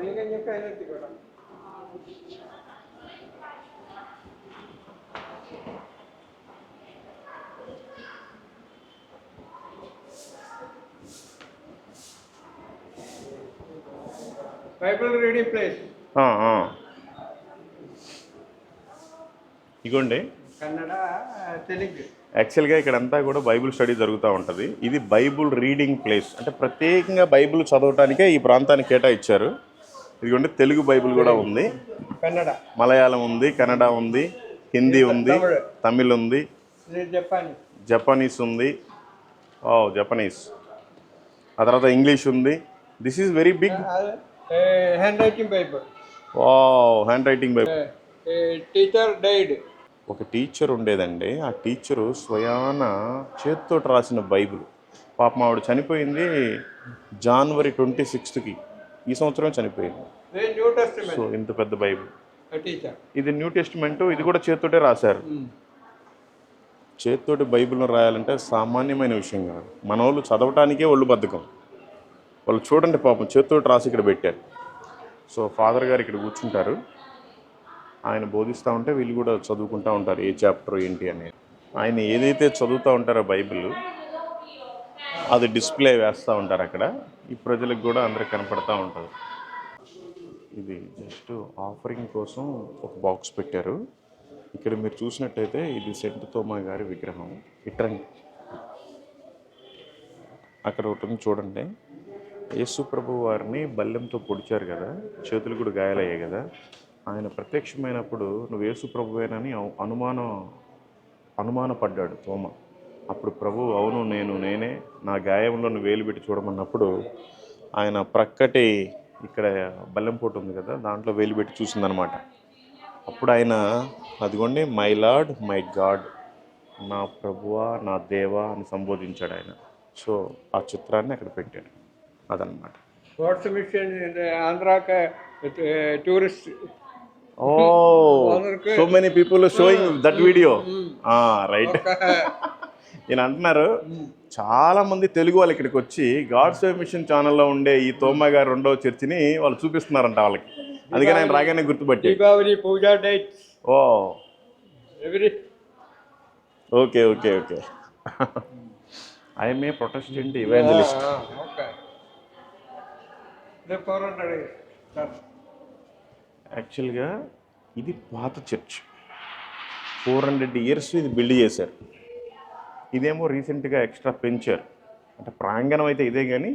Main చెప్పి కూడా? Bible ఇగోండి. కన్నడ తెలుగు. యాక్చువల్గా ఇక్కడంతా కూడా బైబుల్ స్టడీ జరుగుతూ ఉంటుంది. ఇది బైబుల్ రీడింగ్ ప్లేస్. అంటే ప్రత్యేకంగా బైబుల్ చదవటానికే ఈ ప్రాంతాన్ని కేటాయించారు. ఇదిగోండి తెలుగు బైబిల్ కూడా ఉంది. కన్నడ. మలయాళం ఉంది కన్నడ ఉంది హిందీ ఉంది తమిళ్. ఉంది జపనీస్. ఉంది. ఓ జపనీస్. ఆ తర్వాత ఇంగ్లీష్ ఉంది. This is very big handwriting Bible oh handwriting Bible teacher died ఒక టీచర్ ఉండేదండి. ఆ టీచరు స్వయాన చేత్తో రాసిన బైబిల్. పాపం ఆవిడ చనిపోయింది జనవరి ట్వంటీ సిక్స్త్కి ఈ సంవత్సరం చనిపోయింది. సో ఇంత పెద్ద బైబిల్. ఇది న్యూ టెస్ట్మెంట్ ఇది కూడా చేత్తోటే రాశారు. చేత్తోటి బైబిల్ను రాయాలంటే సామాన్యమైన విషయం కాదు. మన వాళ్ళు చదవటానికే ఒళ్ళు బద్ధకం. వాళ్ళు చూడండి పాపం చేత్తోటి రాసి ఇక్కడ పెట్టారు. సో ఫాదర్ గారు ఇక్కడ కూర్చుంటారు. ఆయన బోధిస్తూ ఉంటే వీళ్ళు కూడా చదువుకుంటూ ఉంటారు ఏ చాప్టర్ ఏంటి అనేది. ఆయన ఏదైతే చదువుతూ ఉంటారో బైబిల్ అది డిస్ప్లే వేస్తూ ఉంటారు అక్కడ. ఈ ప్రజలకు కూడా అందరికి కనపడతా ఉంటుంది. ఇది జస్ట్ ఆఫరింగ్ కోసం ఒక బాక్స్ పెట్టారు. ఇక్కడ మీరు చూసినట్టయితే ఇది సెంట్ తోమా గారి విగ్రహం. ఇట్రండి. అక్కడ ఒకటి చూడండి. యేసు ప్రభు వారిని బల్లెంతో పొడిచారు కదా. చేతులు కూడా గాయాలయ్యాయి కదా. ఆయన ప్రత్యక్షమైనప్పుడు నువ్వు యేసు ప్రభువేనని అనుమానం అనుమానపడ్డాడు తోమ. అప్పుడు ప్రభు అవును నేను నేనే నా గాయంలో వేలు పెట్టి చూడమన్నప్పుడు ఆయన ప్రక్కటి ఇక్కడ బల్లెంపోటు ఉంది కదా దాంట్లో వేలు పెట్టి చూసిందనమాట. అప్పుడు ఆయన అదిగోండి మై లార్డ్ మై గాడ్ నా ప్రభువా నా దేవా అని సంబోధించాడు ఆయన. సో ఆ చిత్రాన్ని అక్కడ పెట్టాడు. అదనమాట. వాట్స్ మిషన్ ఆంధ్రాక tourist oh so many people showing that video right ఈయన అంటున్నారు చాలా మంది తెలుగు వాళ్ళు ఇక్కడికి వచ్చి గాడ్ సేవ్ మిషన్ ఛానల్లో ఉండే ఈ తోమ గారు రెండవ చర్చిని వాళ్ళు చూపిస్తున్నారంట వాళ్ళకి. అందుకని ఆయన రాగానే గుర్తుపట్టి Deepavali puja dates oh. Every? Okay okay okay. I'm a Protestant evangelist. యాక్చువల్గా ఇది పాత చర్చ్. ఫోర్ హండ్రెడ్ ఇయర్స్ ఇది బిల్డ్ చేశారు. ఇదేమో రీసెంట్గా ఎక్స్ట్రా పెంచారు. అంటే ప్రాంగణం అయితే ఇదే కానీ